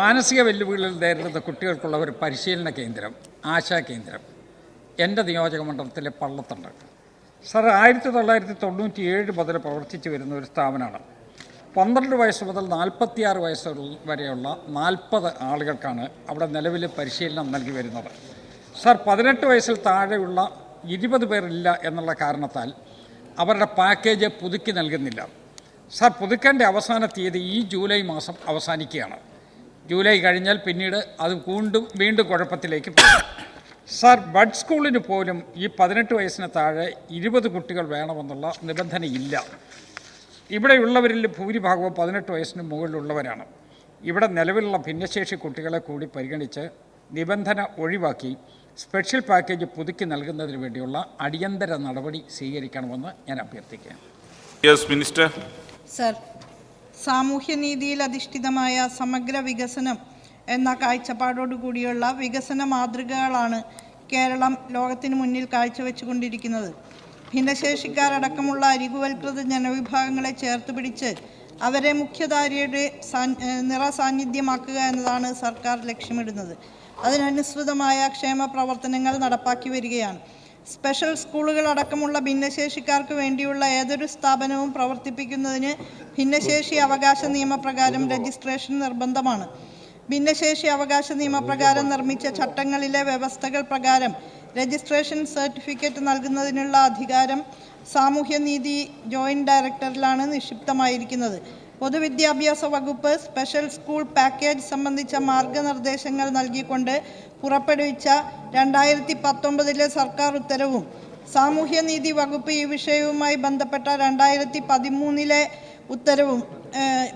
മാനസിക വെല്ലുവിളികൾ നേരിടുന്ന കുട്ടികൾക്കുള്ള ഒരു പരിശീലന കേന്ദ്രം ആശാ കേന്ദ്രം. എന്റെ നിയോജക മണ്ഡലത്തിലെ പള്ളത്തുണ്ട്. സർ ആയിരത്തി തൊള്ളായിരത്തി തൊണ്ണൂറ്റി ഏഴ് മുതൽ പ്രവർത്തിച്ചു വരുന്ന ഒരു സ്ഥാപനമാണ്. പന്ത്രണ്ട് വയസ്സ് മുതൽ നാൽപ്പത്തിയാറ് വയസ്സ് വരെയുള്ള നാൽപ്പത് ആളുകൾക്കാണ് അവിടെ നിലവിൽ പരിശീലനം നൽകി വരുന്നത്. സർ പതിനെട്ട് വയസ്സിൽ താഴെയുള്ള ഇരുപത് പേരില്ല എന്നുള്ള കാരണത്താൽ അവരുടെ പാക്കേജ് പുതുക്കി നൽകുന്നില്ല. സർ പുതുക്കേണ്ട അവസാന തീയതി ഈ ജൂലൈ മാസം അവസാനിക്കുകയാണ്. ജൂലൈ കഴിഞ്ഞാൽ പിന്നീട് അത് വീണ്ടും വീണ്ടും കുഴപ്പത്തിലേക്ക് പോകും. സാർ ബഡ് സ്കൂളിന് പോലും ഈ പതിനെട്ട് വയസ്സിന് താഴെ ഇരുപത് കുട്ടികൾ വേണമെന്നുള്ള നിബന്ധനയില്ല. ഇവിടെയുള്ളവരിൽ ഭൂരിഭാഗവും പതിനെട്ട് വയസ്സിന് മുകളിലുള്ളവരാണ്. ഇവിടെ നിലവിലുള്ള ഭിന്നശേഷി കുട്ടികളെ കൂടി പരിഗണിച്ച് നിബന്ധന ഒഴിവാക്കി സ്പെഷ്യൽ പാക്കേജ് പുതുക്കി നൽകുന്നതിന് വേണ്ടിയുള്ള അടിയന്തര നടപടി സ്വീകരിക്കണമെന്ന് ഞാൻ അഭ്യർത്ഥിക്കുകയാണ്. മിനിസ്റ്റർ സർ സാമൂഹ്യനീതിയിൽ അധിഷ്ഠിതമായ സമഗ്ര വികസനം എന്ന കാഴ്ചപ്പാടോടുകൂടിയുള്ള വികസന മാതൃകകളാണ് കേരളം ലോകത്തിന് മുന്നിൽ കാഴ്ചവെച്ചുകൊണ്ടിരിക്കുന്നത്. ഭിന്നശേഷിക്കാരടക്കമുള്ള അരികുവൽകൃത ജനവിഭാഗങ്ങളെ ചേർത്ത് പിടിച്ച് അവരെ മുഖ്യധാരയുടെ നിറ സാന്നിധ്യമാക്കുക എന്നതാണ് സർക്കാർ ലക്ഷ്യമിടുന്നത്. അതിനനുസൃതമായ ക്ഷേമ പ്രവർത്തനങ്ങൾ നടപ്പാക്കി വരികയാണ്. സ്പെഷ്യൽ സ്കൂളുകൾ അടക്കമുള്ള ഭിന്നശേഷിക്കാർക്ക് വേണ്ടിയുള്ള ഏതൊരു സ്ഥാപനവും പ്രവർത്തിപ്പിക്കുന്നതിന് ഭിന്നശേഷി അവകാശ നിയമപ്രകാരം രജിസ്ട്രേഷൻ നിർബന്ധമാണ്. ഭിന്നശേഷി അവകാശ നിയമപ്രകാരം നിർമ്മിച്ച ചട്ടങ്ങളിലെ വ്യവസ്ഥകൾ പ്രകാരം രജിസ്ട്രേഷൻ സർട്ടിഫിക്കറ്റ് നൽകുന്നതിനുള്ള അധികാരം സാമൂഹ്യനീതി ജോയിന്റ് ഡയറക്ടറിലാണ് നിക്ഷിപ്തമായിരിക്കുന്നത്. പൊതുവിദ്യാഭ്യാസ വകുപ്പ് സ്പെഷ്യൽ സ്കൂൾ പാക്കേജ് സംബന്ധിച്ച മാർഗനിർദ്ദേശങ്ങൾ നൽകിക്കൊണ്ട് പുറപ്പെടുവിച്ച രണ്ടായിരത്തി പത്തൊമ്പതിലെ സർക്കാർ ഉത്തരവും സാമൂഹ്യനീതി വകുപ്പ് ഈ വിഷയവുമായി ബന്ധപ്പെട്ട രണ്ടായിരത്തി പതിമൂന്നിലെ ഉത്തരവും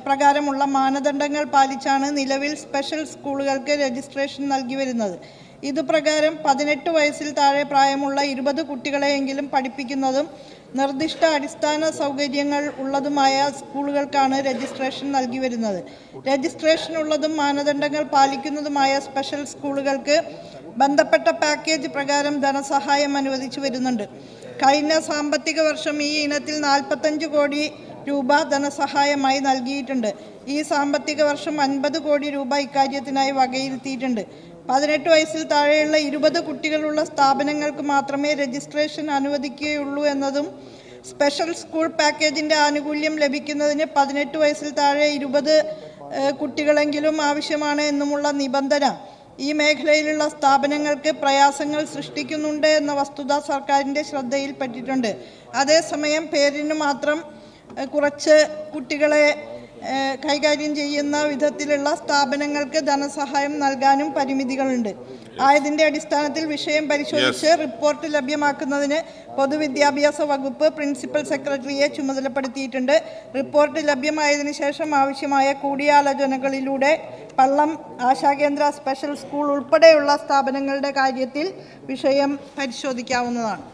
പ്രകാരമുള്ള മാനദണ്ഡങ്ങൾ പാലിച്ചാണ് നിലവിൽ സ്പെഷ്യൽ സ്കൂളുകൾക്ക് രജിസ്ട്രേഷൻ നൽകി വരുന്നത്. ഇതുപ്രകാരം പതിനെട്ട് വയസ്സിൽ താഴെ പ്രായമുള്ള ഇരുപത് കുട്ടികളെയെങ്കിലും പഠിപ്പിക്കുന്നതും നിർദ്ദിഷ്ട അടിസ്ഥാന സൗകര്യങ്ങൾ ഉള്ളതുമായ സ്കൂളുകൾക്കാണ് രജിസ്ട്രേഷൻ നൽകി വരുന്നത്. രജിസ്ട്രേഷൻ ഉള്ളതും മാനദണ്ഡങ്ങൾ പാലിക്കുന്നതുമായ സ്പെഷ്യൽ സ്കൂളുകൾക്ക് ബന്ധപ്പെട്ട പാക്കേജ് പ്രകാരം ധനസഹായം അനുവദിച്ചു വരുന്നുണ്ട്. കഴിഞ്ഞ സാമ്പത്തിക വർഷം ഈ ഇനത്തിൽ നാൽപ്പത്തഞ്ച് കോടി രൂപ ധനസഹായമായി നൽകിയിട്ടുണ്ട്. ഈ സാമ്പത്തിക വർഷം അൻപത് കോടി രൂപ ഇക്കാര്യത്തിനായി വകയിരുത്തിയിട്ടുണ്ട്. പതിനെട്ട് വയസ്സിൽ താഴെയുള്ള ഇരുപത് കുട്ടികളുള്ള സ്ഥാപനങ്ങൾക്ക് മാത്രമേ രജിസ്ട്രേഷൻ അനുവദിക്കുകയുള്ളൂ എന്നതും സ്പെഷ്യൽ സ്കൂൾ പാക്കേജിന്റെ ആനുകൂല്യം ലഭിക്കുന്നതിന് പതിനെട്ട് വയസ്സിൽ താഴെ ഇരുപത് കുട്ടികളെങ്കിലും ആവശ്യമാണ് എന്നുമുള്ള നിബന്ധന. ഈ മേഖലയിലുള്ള സ്ഥാപനങ്ങൾക്ക് പ്രയാസങ്ങൾ സൃഷ്ടിക്കുന്നുണ്ട് എന്ന വസ്തുത സർക്കാരിന്റെ ശ്രദ്ധയിൽപ്പെട്ടിട്ടുണ്ട്. അതേസമയം പേരിന് മാത്രം കുറച്ച് കുട്ടികളെ കൈകാര്യം ചെയ്യുന്ന വിധത്തിലുള്ള സ്ഥാപനങ്ങൾക്ക് ധനസഹായം നൽകാനും പരിമിതികളുണ്ട്. ആയതിന്റെ അടിസ്ഥാനത്തിൽ വിഷയം പരിശോധിച്ച് റിപ്പോർട്ട് ലഭ്യമാക്കുന്നതിന് പൊതുവിദ്യാഭ്യാസ വകുപ്പ് പ്രിൻസിപ്പൽ സെക്രട്ടറിയെ ചുമതലപ്പെടുത്തിയിട്ടുണ്ട്. റിപ്പോർട്ട് ലഭ്യമായതിനു ശേഷം ആവശ്യമായ കൂടിയാലോചനകളിലൂടെ പള്ളം ആശാകേന്ദ്ര സ്പെഷ്യൽ സ്കൂൾ ഉൾപ്പെടെയുള്ള സ്ഥാപനങ്ങളുടെ കാര്യത്തിൽ വിഷയം പരിശോധിക്കാവുന്നതാണ്.